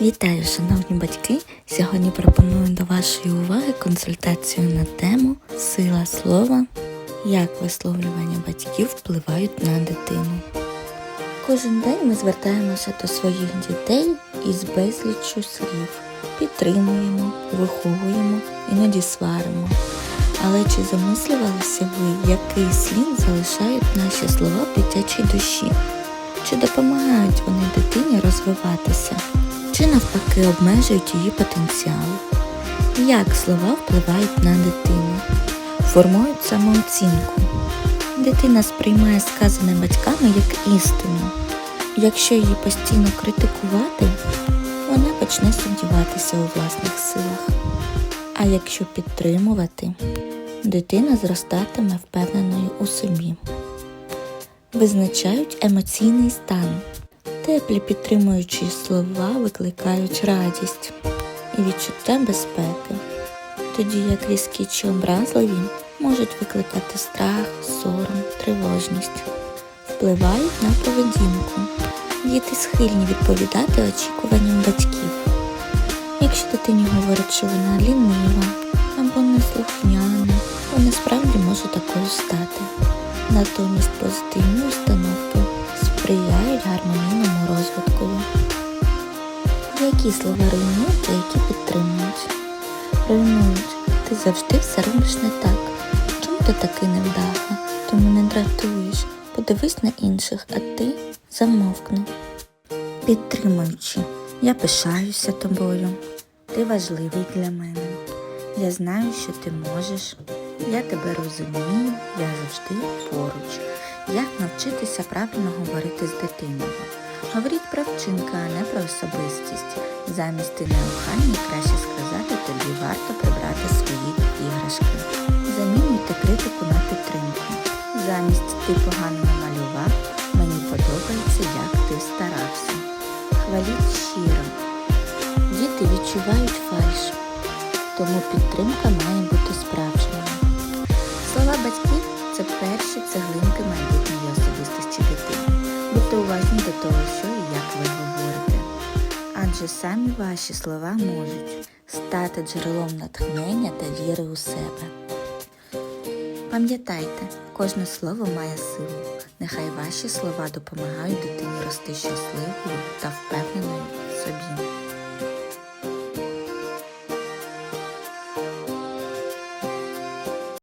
Вітаю, шановні батьки! Сьогодні пропоную до вашої уваги консультацію на тему Сила слова, як висловлювання батьків впливають на дитину. Кожен день ми звертаємося до своїх дітей із безліччю слів, підтримуємо, виховуємо, іноді сваримо. Але чи замислювалися ви, який слід залишають наші слова в дитячій душі? Чи допомагають вони дитині розвиватися? Чи навпаки обмежують її потенціал? Як слова впливають на дитину? Формують самооцінку. Дитина сприймає сказане батьками як істину. Якщо її постійно критикувати, вона почне сумніватися у власних силах. А якщо підтримувати, дитина зростатиме впевненою у собі. Визначають емоційний стан. Теплі підтримуючі слова викликають радість і відчуття безпеки, тоді як різкі чи образливі можуть викликати страх, сором, тривожність, впливають на поведінку. Діти схильні відповідати очікуванням батьків. Якщо дитині говорять, що вона лінива або неслухняна, Які слова руйнують, які підтримують? Руйнують. Ти завжди все робиш не так. Чому ти такий невдаха? Ти мене дратуєш. Подивись на інших, а ти замовкни. Підтримуючи, я пишаюся тобою. Ти важливий для мене. Я знаю, що ти можеш. Я тебе розумію, я завжди поруч. Як навчитися правильно говорити з дитиною? Говоріть про вчинки, а не про особистість. Замість ти неохайний краще сказати, тобі варто прибрати свої іграшки. Замінюйте критику на підтримку. Замість ти погано намалював, мені подобається, як ти старався. Хваліть щиро. Діти відчувають фальш, тому підтримка має Будьте уважні до того, що і як ви говорите. Адже самі ваші слова можуть стати джерелом натхнення та віри у себе. Пам'ятайте, кожне слово має силу. Нехай ваші слова допомагають дитині рости щасливою та впевненою в собі.